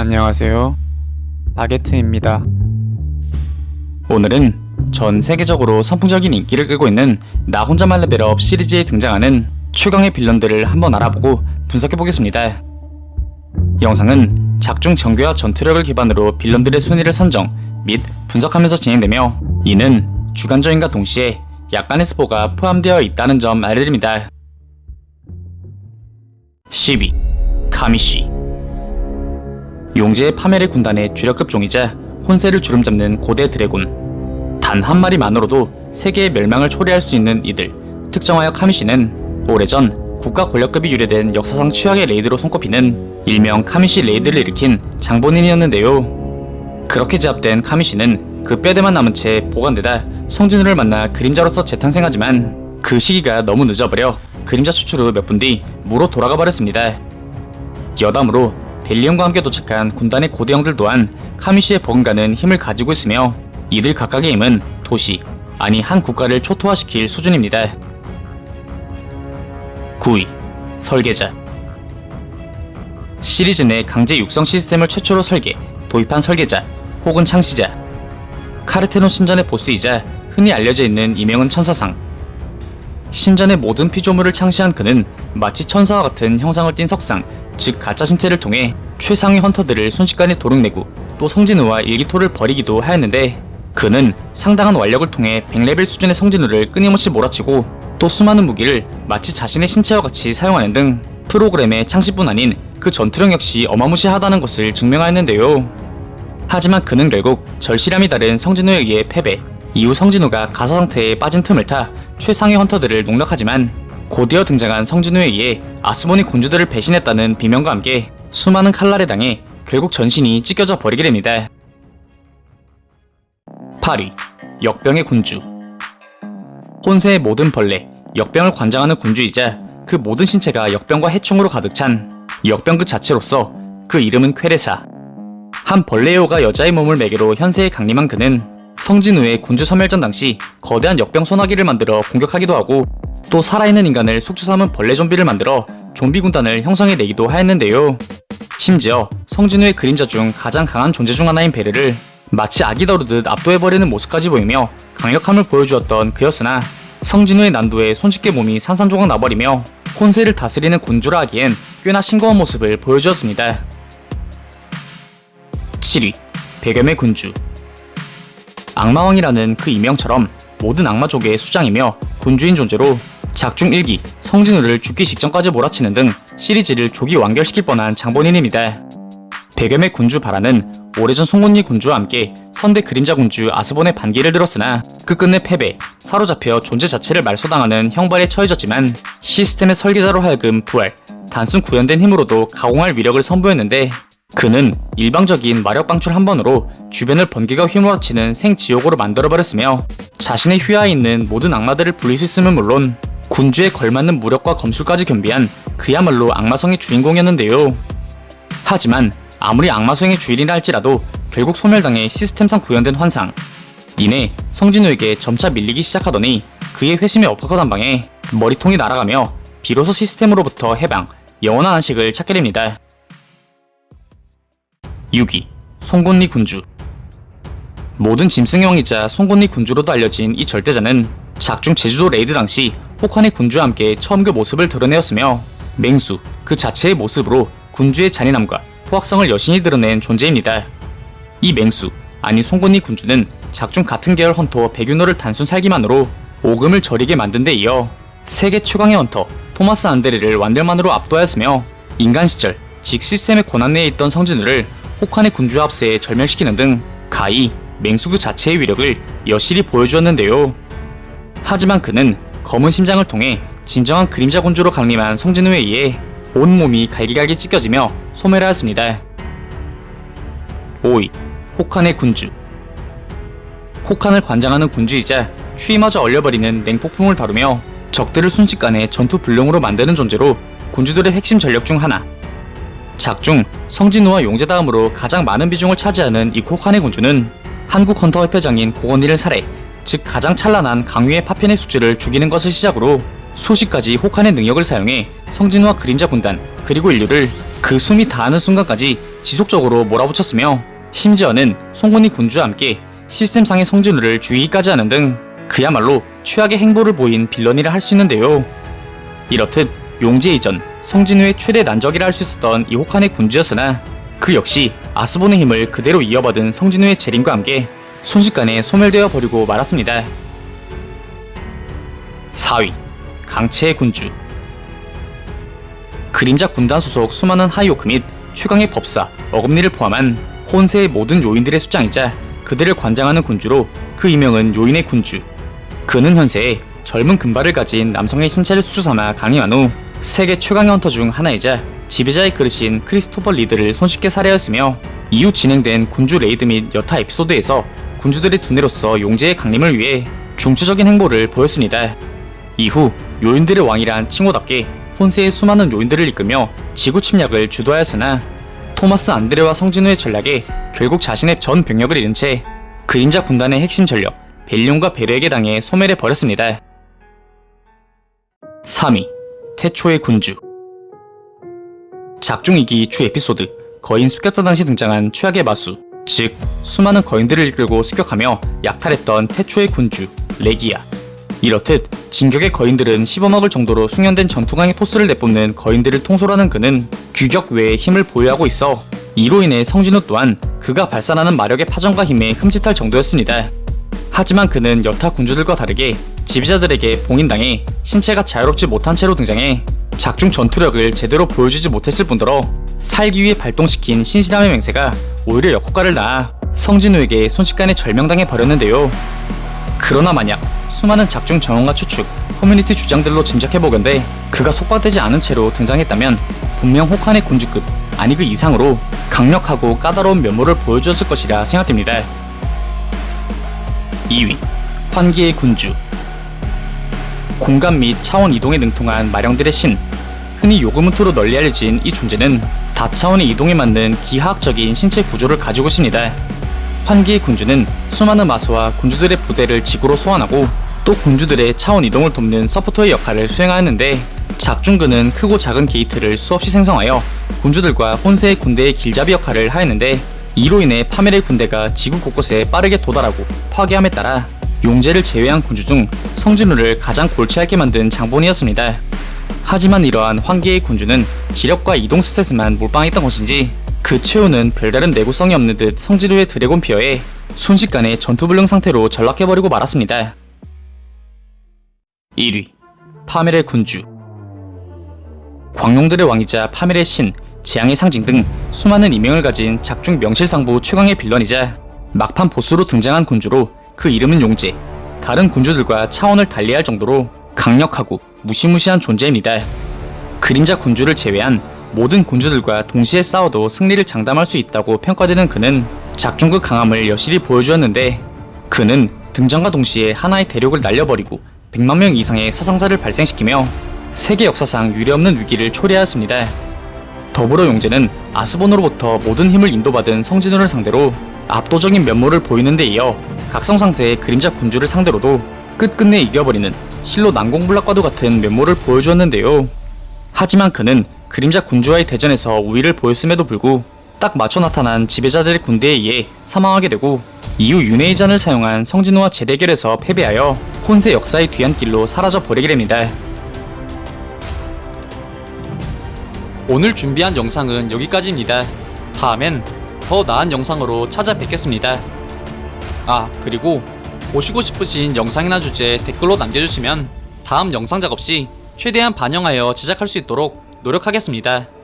안녕하세요. 바게트입니다. 오늘은 전 세계적으로 선풍적인 인기를 끌고 있는 나 혼자만 레벨업 시리즈에 등장하는 최강의 빌런들을 한번 알아보고 분석해보겠습니다. 영상은 작중 정교와 전투력을 기반으로 빌런들의 순위를 선정 및 분석하면서 진행되며 이는 주관적인과 동시에 약간의 스포가 포함되어 있다는 점 알려드립니다. 12. 카미시 용제의 파멜의 군단의 주력급 종이자 혼세를 주름잡는 고대 드래곤. 단 한 마리만으로도 세계의 멸망을 초래할 수 있는 이들 특정하여 카미시는 오래전 국가 권력급이 유래된 역사상 최악의 레이드로 손꼽히는 일명 카미시 레이드를 일으킨 장본인이었는데요. 그렇게 제압된 카미시는 그 뼈대만 남은 채 보관되다 성진우를 만나 그림자로서 재탄생하지만 그 시기가 너무 늦어버려 그림자 추출 후 몇 분 뒤 무로 돌아가 버렸습니다. 여담으로 벨리온과 함께 도착한 군단의 고대형들 또한 카미시의 버금가는 힘을 가지고 있으며 이들 각각의 힘은 도시, 아니 한 국가를 초토화시킬 수준입니다. 9위 설계자. 시리즈 내 강제 육성 시스템을 최초로 설계, 도입한 설계자 혹은 창시자. 카르테논 신전의 보스이자 흔히 알려져 있는 이명은 천사상 신전의 모든 피조물을 창시한 그는 마치 천사와 같은 형상을 띤 석상, 즉 가짜 신체를 통해 최상위 헌터들을 순식간에 도륙내고 또 성진우와 일기토를 벌이기도 하였는데 그는 상당한 완력을 통해 100레벨 수준의 성진우를 끊임없이 몰아치고 또 수많은 무기를 마치 자신의 신체와 같이 사용하는 등 프로그램의 창시뿐 아닌 그 전투력 역시 어마무시하다는 것을 증명하였는데요. 하지만 그는 결국 절실함이 다른 성진우에 의해 패배. 이후 성진우가 가사 상태에 빠진 틈을 타 최상위 헌터들을 농락하지만 곧이어 등장한 성진우에 의해 아스모니 군주들을 배신했다는 비명과 함께 수많은 칼날에 당해 결국 전신이 찢겨져 버리게 됩니다. 8위 역병의 군주 혼세의 모든 벌레, 역병을 관장하는 군주이자 그 모든 신체가 역병과 해충으로 가득 찬 역병 그 자체로서 그 이름은 쾌레사. 한 벌레요가 여자의 몸을 매개로 현세에 강림한 그는 성진우의 군주 섬멸전 당시 거대한 역병 소나기를 만들어 공격하기도 하고 또 살아있는 인간을 숙주 삼은 벌레 좀비를 만들어 좀비 군단을 형성해내기도 하였는데요. 심지어 성진우의 그림자 중 가장 강한 존재 중 하나인 베르를 마치 아기 다루듯 압도해버리는 모습까지 보이며 강력함을 보여주었던 그였으나 성진우의 난도에 손쉽게 몸이 산산조각 나버리며 혼세를 다스리는 군주라 하기엔 꽤나 싱거운 모습을 보여주었습니다. 7위 백염의 군주 악마왕이라는 그 이명처럼 모든 악마족의 수장이며 군주인 존재로 작중 1기 성진우를 죽기 직전까지 몰아치는 등 시리즈를 조기 완결시킬 뻔한 장본인입니다. 백염의 군주 바라는 오래전 송곳니 군주와 함께 선대 그림자 군주 아스본의 반기를 들었으나 그 끝내 패배, 사로잡혀 존재 자체를 말소당하는 형벌에 처해졌지만 시스템의 설계자로 하여금 부활, 단순 구현된 힘으로도 가공할 위력을 선보였는데 그는 일방적인 마력 방출 한 번으로 주변을 번개가 휘몰아치는 생지옥으로 만들어버렸으며 자신의 휘하에 있는 모든 악마들을 있음은 물론 군주에 걸맞는 무력과 검술까지 겸비한 그야말로 악마성의 주인공이었는데요. 하지만 아무리 악마성의 주인이라 할지라도 결국 소멸당해 시스템상 구현된 환상. 이내 성진우에게 점차 밀리기 시작하더니 그의 회심에 엎어컷 한 방에 머리통이 날아가며 비로소 시스템으로부터 해방, 영원한 안식을 찾게 됩니다. 6위 송곳니 군주 모든 짐승의 왕이자 송곳니 군주로도 알려진 이 절대자는 작중 제주도 레이드 당시 혹한의 군주와 함께 처음 그 모습을 드러내었으며 맹수 그 자체의 모습으로 군주의 잔인함과 포악성을 여신이 드러낸 존재입니다. 이 맹수 아니 송곳니 군주는 작중 같은 계열 헌터 백윤호를 단순 살기만으로 오금을 저리게 만든 데 이어 세계 최강의 헌터 토마스 안데레를 완들만으로 압도하였으며 인간 시절 직 시스템의 고난 내에 있던 성진우를 혹한의 군주 합세에 절멸시키는 등 가히 맹수 그 자체의 위력을 여실히 보여주었는데요. 하지만 그는 검은 심장을 통해 진정한 그림자 군주로 강림한 성진우에 의해 온 몸이 갈기갈기 찢겨지며 소멸 하였습니다. 5위 혹한의 군주 혹한을 관장하는 군주이자 추위마저 얼려버리는 냉폭풍을 다루며 적들을 순식간에 전투 불능으로 만드는 존재로 군주들의 핵심 전력 중 하나 작중 성진우와 용재 다음으로 가장 많은 비중을 차지하는 이 혹한의 군주는 한국 헌터 협회장인 고건희를 살해 즉 가장 찬란한 강위의 파편의 숙주를 죽이는 것을 시작으로 수십 가지 혹한의 능력을 사용해 성진우와 그림자 군단 그리고 인류를 그 숨이 다하는 순간까지 지속적으로 몰아붙였으며 심지어는 송곳니 군주와 함께 시스템상의 성진우를 죽이기까지 하는 등 그야말로 최악의 행보를 보인 빌런이라 할 수 있는데요. 이렇듯 용제 이전 성진우의 최대 난적이라 할 수 있었던 이 혹한의 군주였으나 그 역시 아스본의 힘을 그대로 이어받은 성진우의 재림과 함께 순식간에 소멸되어 버리고 말았습니다. 4위 강채의 군주 그림자 군단 소속 수많은 하이오크 및 최강의 법사, 어금니를 포함한 혼세의 모든 요인들의 수장이자 그들을 관장하는 군주로 그 이명은 요인의 군주. 그는 현세에 젊은 금발을 가진 남성의 신체를 수주 삼아 강림한 후 세계 최강의 헌터 중 하나이자 지배자의 그릇인 크리스토퍼 리드를 손쉽게 살해하였으며 이후 진행된 군주 레이드 및 여타 에피소드에서 군주들의 두뇌로서 용제의 강림을 위해 중추적인 행보를 보였습니다. 이후 요인들의 왕이란 칭호답게 혼세의 수많은 요인들을 이끌며 지구 침략을 주도하였으나 토마스 안드레와 성진우의 전략에 결국 자신의 전 병력을 잃은 채 그림자 군단의 핵심 전력 벨리온과 베르에게 당해 소멸해 버렸습니다. 3위 태초의 군주. 작중이기 주 에피소드. 거인 습격자 당시 등장한 최악의 마수 즉 수많은 거인들을 이끌고 습격하며 약탈했던 태초의 군주 레기아 이렇듯 진격의 거인들은 씹어먹을 정도로 숙련된 전투강의 포스를 내뿜는 거인들을 통솔하는 그는 규격 외의 힘을 보유하고 있어. 이로 인해 성진우 또한 그가 발산하는 마력의 파전과 힘에 흠칫할 정도였습니다. 하지만 그는 여타 군주들과 다르게 지배자들에게 봉인당해 신체가 자유롭지 못한 채로 등장해 작중 전투력을 제대로 보여주지 못했을 뿐더러 살기 위해 발동시킨 신실함의 맹세가 오히려 역효과를 낳아 성진우에게 순식간에 절명당해 버렸는데요. 그러나 만약 수많은 작중 정언과 추측, 커뮤니티 주장들로 짐작해보건대 그가 속박되지 않은 채로 등장했다면 분명 혹한의 군주급 아니 그 이상으로 강력하고 까다로운 면모를 보여주었을 것이라 생각됩니다. 2위 환기의 군주 공간 및 차원 이동에 능통한 마령들의 신 흔히 요구문트로 널리 알려진 이 존재는 다차원의 이동에 맞는 기하학적인 신체 구조를 가지고 있습니다. 환기의 군주는 수많은 마수와 군주들의 부대를 지구로 소환하고 또 군주들의 차원 이동을 돕는 서포터의 역할을 수행하였는데 작중근은 크고 작은 게이트를 수없이 생성하여 군주들과 혼세의 군대의 길잡이 역할을 하였는데 이로 인해 파멜의 군대가 지구 곳곳에 빠르게 도달하고 파괴함에 따라 용제를 제외한 군주 중 성진우를 가장 골치 앓게 만든 장본이었습니다. 하지만 이러한 환기의 군주는 지력과 이동 스탯에만 몰빵했던 것인지 그 최후는 별다른 내구성이 없는 듯 성진우의 드래곤 피어에 순식간에 전투불능 상태로 전락해버리고 말았습니다. 1위 파멜의 군주 광룡들의 왕이자 파멜의 신, 재앙의 상징 등 수많은 이명을 가진 작중 명실상부 최강의 빌런이자 막판 보스로 등장한 군주로 그 이름은 용제 다른 군주들과 차원을 달리할 정도로 강력하고 무시무시한 존재입니다. 그림자 군주를 제외한 모든 군주들과 동시에 싸워도 승리를 장담할 수 있다고 평가되는 그는 작중급 강함을 여실히 보여주었는데 그는 등장과 동시에 하나의 대륙을 날려버리고 100만 명 이상의 사상자를 발생시키며 세계 역사상 유례없는 위기를 초래하였습니다. 더불어 용제는 아스본으로부터 모든 힘을 인도받은 성진우를 상대로 압도적인 면모를 보이는 데 이어 각성 상태의 그림자 군주를 상대로도 끝끝내 이겨버리는 실로 난공불락과도 같은 면모를 보여주었는데요. 하지만 그는 그림자 군주와의 대전에서 우위를 보였음에도 불구 딱 맞춰 나타난 지배자들의 군대에 의해 사망하게 되고 이후 윤회의잔을 사용한 성진우와 재대결에서 패배하여 혼세 역사의 뒤안길로 사라져 버리게 됩니다. 오늘 준비한 영상은 여기까지입니다. 다음엔 더 나은 영상으로 찾아뵙겠습니다. 아, 그리고 보시고 싶으신 영상이나 주제 댓글로 남겨주시면 다음 영상 작업 시 최대한 반영하여 제작할 수 있도록 노력하겠습니다.